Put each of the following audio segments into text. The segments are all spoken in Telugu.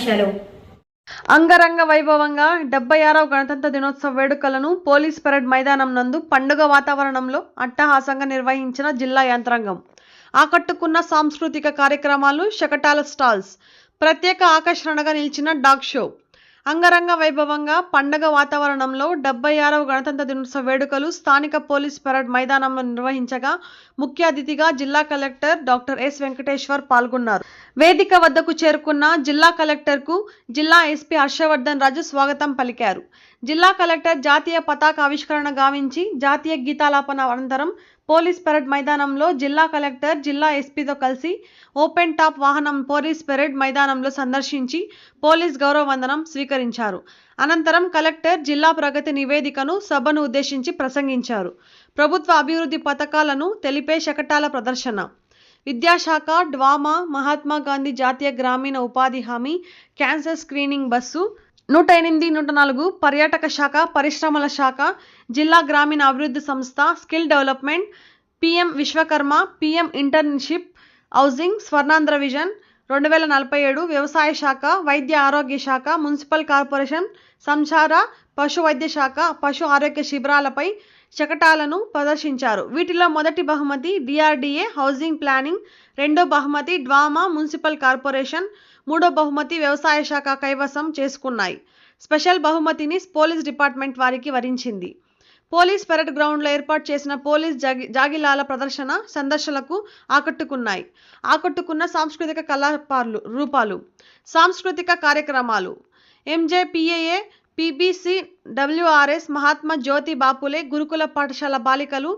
ముఖ్యాంశాలు అంగరంగ వైభవంగా డెబ్బై ఆరవ గణతంత్ర దినోత్సవ వేడుకలను పోలీస్ పెరేడ్ మైదానం నందు పండుగ వాతావరణంలో అట్టహాసంగా నిర్వహించిన జిల్లా యంత్రాంగం. ఆకట్టుకున్న సాంస్కృతిక కార్యక్రమాలు శకటాల స్టాల్స్. ప్రత్యేక ఆకర్షణగా నిలిచిన డాగ్ షో. అంగరంగ వైభవంగా పండగ వాతావరణంలో డెబ్బై ఆరవ గణతంత్ర దినోత్సవ వేడుకలు స్థానిక పోలీస్ పెరడ్ మైదానంలో నిర్వహించగా ముఖ్య అతిథిగా జిల్లా కలెక్టర్ డాక్టర్ ఎస్ వెంకటేశ్వర్ పాల్గొన్నారు. వేదిక వద్దకు చేరుకున్న జిల్లా కలెక్టర్కు జిల్లా ఎస్పీ హర్షవర్ధన్ రాజు స్వాగతం పలికారు. జిల్లా కలెక్టర్ జాతీయ పతాక ఆవిష్కరణ గావించి జాతీయ గీతాలాపన అనంతరం పోలీస్ పెరేడ్ మైదానంలో జిల్లా కలెక్టర్ జిల్లా ఎస్పీతో కలిసి ఓపెన్ టాప్ వాహనం పోలీస్ పెరేడ్ మైదానంలో సందర్శించి పోలీస్ గౌరవ వందనం స్వీకరించారు. అనంతరం కలెక్టర్ జిల్లా ప్రగతి నివేదికను సభను ఉద్దేశించి ప్రసంగించారు. ప్రభుత్వ అభివృద్ధి పథకాలను తెలిపే శకటాల ప్రదర్శన. విద్యాశాఖ డ్వామా మహాత్మా గాంధీ జాతీయ గ్రామీణ ఉపాధి హామీ క్యాన్సర్ స్క్రీనింగ్ బస్సు నూట ఎనిమిది నూట నాలుగు పర్యాటక శాఖ పరిశ్రమల శాఖ జిల్లా గ్రామీణ అభివృద్ధి సంస్థ skill development PM Vishwakarma PM internship housing Swarnandhra vision రెండు వేల నలభై ఏడు వ్యవసాయ శాఖ వైద్య ఆరోగ్య శాఖ మున్సిపల్ కార్పొరేషన్ సంచార పశు వైద్య శాఖ పశు ఆరోగ్య శిబిరాలపై శకటాలను ప్రదర్శించారు. వీటిలో మొదటి బహుమతి డిఆర్డీఏ హౌసింగ్ ప్లానింగ్ రెండో బహుమతి డ్వామా మున్సిపల్ కార్పొరేషన్ మూడో బహుమతి వ్యవసాయ శాఖ కైవసం చేసుకున్నాయి. స్పెషల్ బహుమతిని పోలీస్ డిపార్ట్మెంట్ వారికి వరించింది. పోలీస్ పెరడ్ గ్రౌండ్లో ఏర్పాటు చేసిన పోలీస్ జాగి జాగిలాల ప్రదర్శన సందర్శనలకు ఆకట్టుకున్నాయి. ఆకట్టుకున్న సాంస్కృతిక కళాపార్లు రూపాలు సాంస్కృతిక కార్యక్రమాలు. MJPAA PBC WRS Mahatma Jyoti Bapule గురుకుల పాఠశాల బాలికలు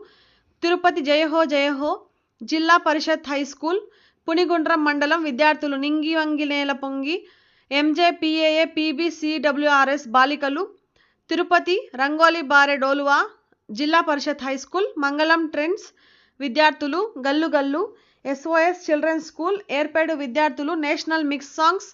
తిరుపతి జయహో జయహో జిల్లా పరిషత్ హై స్కూల్ పునిగుండ్రం మండలం విద్యార్థులు నింగి వంగి నేల పొంగి ఎంజేపీఏఏ పీబీసీడబ్ల్యూఆర్ఎస్ బాలికలు తిరుపతి రంగోలి బారె డోలువా Zilla Parishad high school Mangalam trends విద్యార్థులు గల్లు గల్లు ఎస్ఓఎస్ చిల్డ్రన్స్ స్కూల్ ఏర్పేడు విద్యార్థులు national mix songs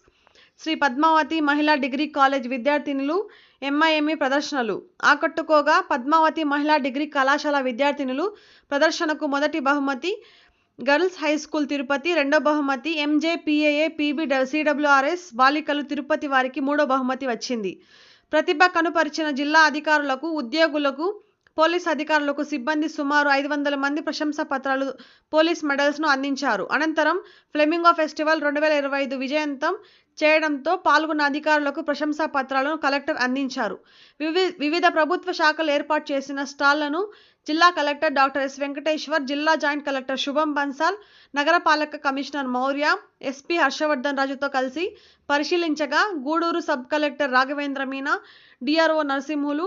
Shri Padmavathi Mahila degree college విద్యార్థినులు ఎంఐఎంఈ ప్రదర్శనలు. ఆకట్టుకోగా పద్మావతి మహిళా డిగ్రీ కళాశాల విద్యార్థినులు ప్రదర్శనకు మొదటి బహుమతి గర్ల్స్ హై స్కూల్ తిరుపతి రెండో బహుమతి ఎంజేపీఏఏ పీబీ సిడబ్ల్యూఆర్ఎస్ బాలికలు తిరుపతి వారికి మూడో బహుమతి వచ్చింది. ప్రతిభ కనుపరిచిన జిల్లా అధికారులకు ఉద్యోగులకు పోలీస్ అధికారులకు సిబ్బంది సుమారు ఐదు వందల మంది ప్రశంసా పత్రాలు పోలీస్ మెడల్స్ను అందించారు. అనంతరం ఫ్లెమింగో ఫెస్టివల్ రెండు వేల ఇరవై ఐదు విజయవంతం చేయడంతో పాల్గొన్న అధికారులకు ప్రశంసా పత్రాలను కలెక్టర్ అందించారు. వివి వివిధ ప్రభుత్వ శాఖలు ఏర్పాటు చేసిన స్టాళ్ళను జిల్లా కలెక్టర్ డాక్టర్ ఎస్ వెంకటేశ్వర్ జిల్లా జాయింట్ కలెక్టర్ శుభం బన్సాల్ నగరపాలక కమిషనర్ మౌర్య ఎస్పీ హర్షవర్ధన్ రాజుతో కలిసి పరిశీలించగా Gudur sub collector Raghavendra Meena DRO Narasimhulu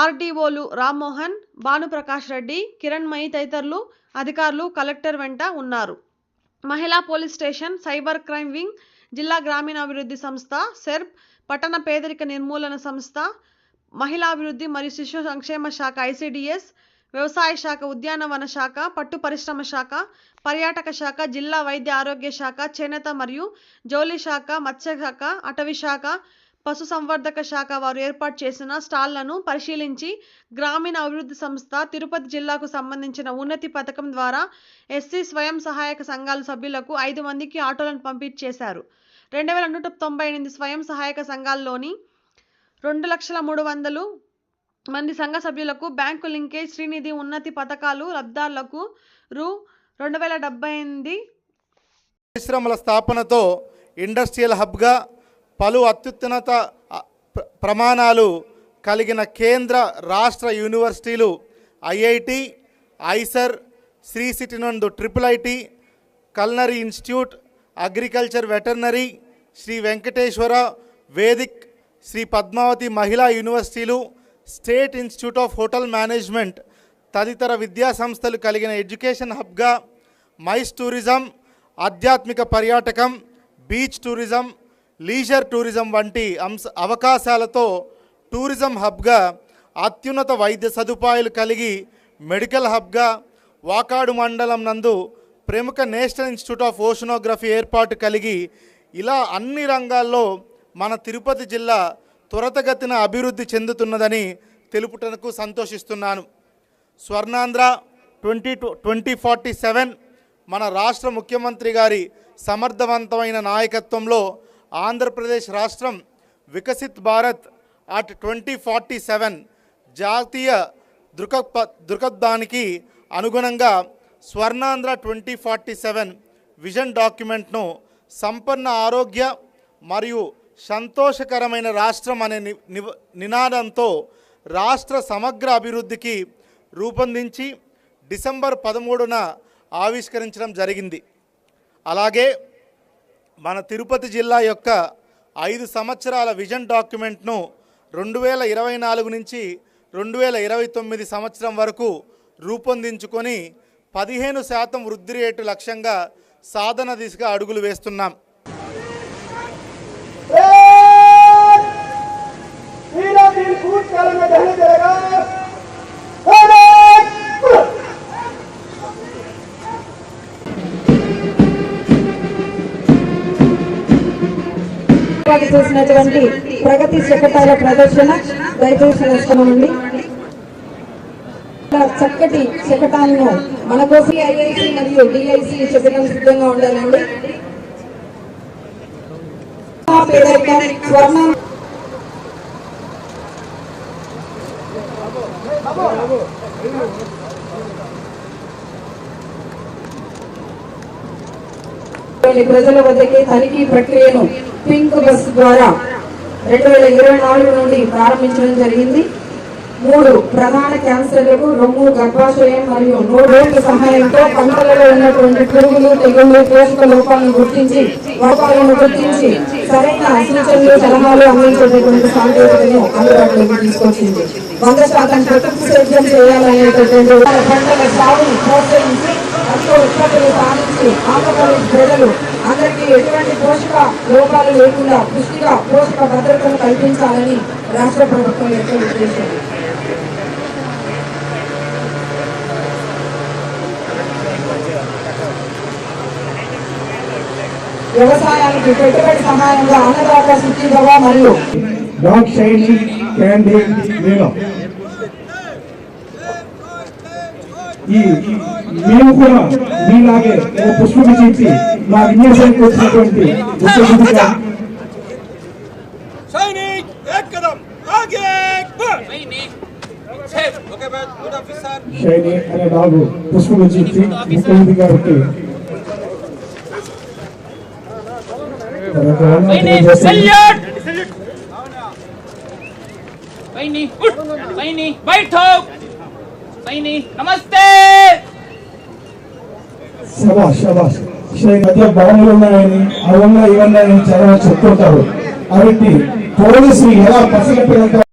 ఆర్డీఓలు Rammohan Bhanuprakash Reddy Kiranmayi తదితరులు అధికారులు కలెక్టర్ వెంట ఉన్నారు. Mahila police station cyber crime wing జిల్లా గ్రామీణాభివృద్ధి సంస్థ సెర్ప్ పట్టణ పేదరిక నిర్మూలన సంస్థ మహిళాభివృద్ధి మరియు శిశు సంక్షేమ శాఖ ఐసిడిఎస్ వ్యవసాయ శాఖ ఉద్యానవన శాఖ పట్టు పరిశ్రమ శాఖ పర్యాటక శాఖ జిల్లా వైద్య ఆరోగ్య శాఖ చేనేత మరియు జౌలి శాఖ మత్స్య శాఖ అటవీ శాఖ పశు సంవర్ధక శాఖ వారు ఏర్పాటు చేసిన స్టాళ్ళను పరిశీలించి గ్రామీణ అభివృద్ధి సంస్థ తిరుపతి జిల్లాకు సంబంధించిన ఉన్నతి పథకం ద్వారా ఎస్సీ స్వయం సహాయక సంఘాల సభ్యులకు ఐదు మందికి ఆటోలను పంపిణీ చేశారు రెండు వేల నూట తొంభై ఎనిమిది స్వయం సహాయక సంఘాల్లోని రెండు లక్షల మూడు వందలు మంది సంఘ సభ్యులకు బ్యాంకు లింకేజ్ శ్రీనిధి ఉన్నతి పథకాలు లబ్ధారులకు రూ రెండు వేల డెబ్బై ఎనిమిది పరిశ్రమల స్థాపనతో ఇండస్ట్రియల్ హబ్గా పలు అత్యున్నత ప్రమాణాలు కలిగిన కేంద్ర రాష్ట్ర యూనివర్సిటీలు ఐఐటి ఐసర్ శ్రీ సిటీ నందు triple IT culinary institute agriculture veterinary Sri Venkateswara vedic Sri Padmavathi Mahila యూనివర్సిటీలు state institute of hotel management తదితర విద్యా సంస్థలు కలిగిన ఎడ్యుకేషన్ హబ్గా మైస్ టూరిజం ఆధ్యాత్మిక పర్యాటకం బీచ్ టూరిజం లీజర్ టూరిజం వంటి అంశ అవకాశాలతో టూరిజం హబ్గా అత్యున్నత వైద్య సదుపాయాలు కలిగి మెడికల్ హబ్గా వాకాడు మండలం నందు ప్రముఖ నేషనల్ ఇన్స్టిట్యూట్ ఆఫ్ ఓషనోగ్రఫీ ఏర్పాటు కలిగి ఇలా అన్ని రంగాల్లో మన తిరుపతి జిల్లా త్వరతగతిన అభివృద్ధి చెందుతున్నదని తెలుపుటకు సంతోషిస్తున్నాను. Swarnandhra twenty twenty forty seven మన రాష్ట్ర ముఖ్యమంత్రి గారి సమర్థవంతమైన నాయకత్వంలో ఆంధ్రప్రదేశ్ రాష్ట్రం Viksit Bharat at twenty forty seven జాతీయ దృకప దృక్పథానికి అనుగుణంగా Swarnandhra twenty forty seven vision డాక్యుమెంట్ను సంపన్న ఆరోగ్య మరియు సంతోషకరమైన రాష్ట్రం అనే ని- నినాదంతో రాష్ట్ర సమగ్ర అభివృద్ధికి రూపొందించి డిసెంబర్ పదమూడున ఆవిష్కరించడం జరిగింది. అలాగే మన తిరుపతి జిల్లా యొక్క ఐదు సంవత్సరాల విజన్ డాక్యుమెంట్ను రెండు వేల ఇరవై నాలుగు నుంచి రెండు వేల ఇరవై తొమ్మిది సంవత్సరం వరకు రూపొందించుకొని పదిహేను శాతం వృద్ధి రేటు లక్ష్యంగా సాధన దిశగా అడుగులు వేస్తున్నాం. दिल कूद काल में ढल जाएगा भारत! ఏర్పాటు చేసినటువంటి ప్రగతి శకటాల ప్రదర్శన దయచేసి వేసుకోమండి ఇలా చక్కటి శకటాలను మన కోసం ఐఐసి మరియు డిఐసి శకటం సిద్ధంగా ఉండాలండి పేదరికం, స్వర్ణం ప్రజల వద్దకే తనిఖీ ప్రక్రియను పింక్ బస్ ద్వారా రెండు వేల ఇరవై నాలుగు నుండి ప్రారంభించడం జరిగింది. మూడు ప్రధాన క్యాన్సర్లకు రొమ్ము గర్భాశయం మరియు నోడోట్ల సహాయంతో పంటలలో ఉన్నటువంటి పురుగులు తెగుళ్ళు పోషక లోపాలను గుర్తించి లోపాలను గుర్తించి సరైన సూచనలు సలహాలు అందించేటటువంటి సాంకేతికతను అందుబాటులోకి తీసుకొచ్చింది. వంద శాతం ప్రకృతి సేద్యం చేయాలనేటటువంటి పంటల సాగును ప్రోత్సహించి అధిక ఉత్పత్తులు సాధించి ఆంధ్రప్రదేశ్ ప్రజలు అందరికీ ఎటువంటి పోషక లోపాలు లేకుండా దృష్టిగా పోషక భద్రతను కల్పించాలని రాష్ట్ర ప్రభుత్వం యొక్క ఉద్దేశం వ్యవసాయానికి పెట్టుబడి సహాయంగా అన్నదాత సుఖీభవ మరియు మేము కూడా మీలాగే ఒక పుష్పం చెప్పి మా విన్యాసానికి వచ్చినటువంటి ముఖ్యమంత్రి గారికి बैठो सैनिक नमस्ते శబాష్ శబాష్ ఈ మధ్య భవనాలు ఉన్నాయని అవన్నా ఇవన్నాయని చాలా మంది చెప్తుంటారు కాబట్టి పోలీసులు ఎలా పసిగట్టగలుగుతారు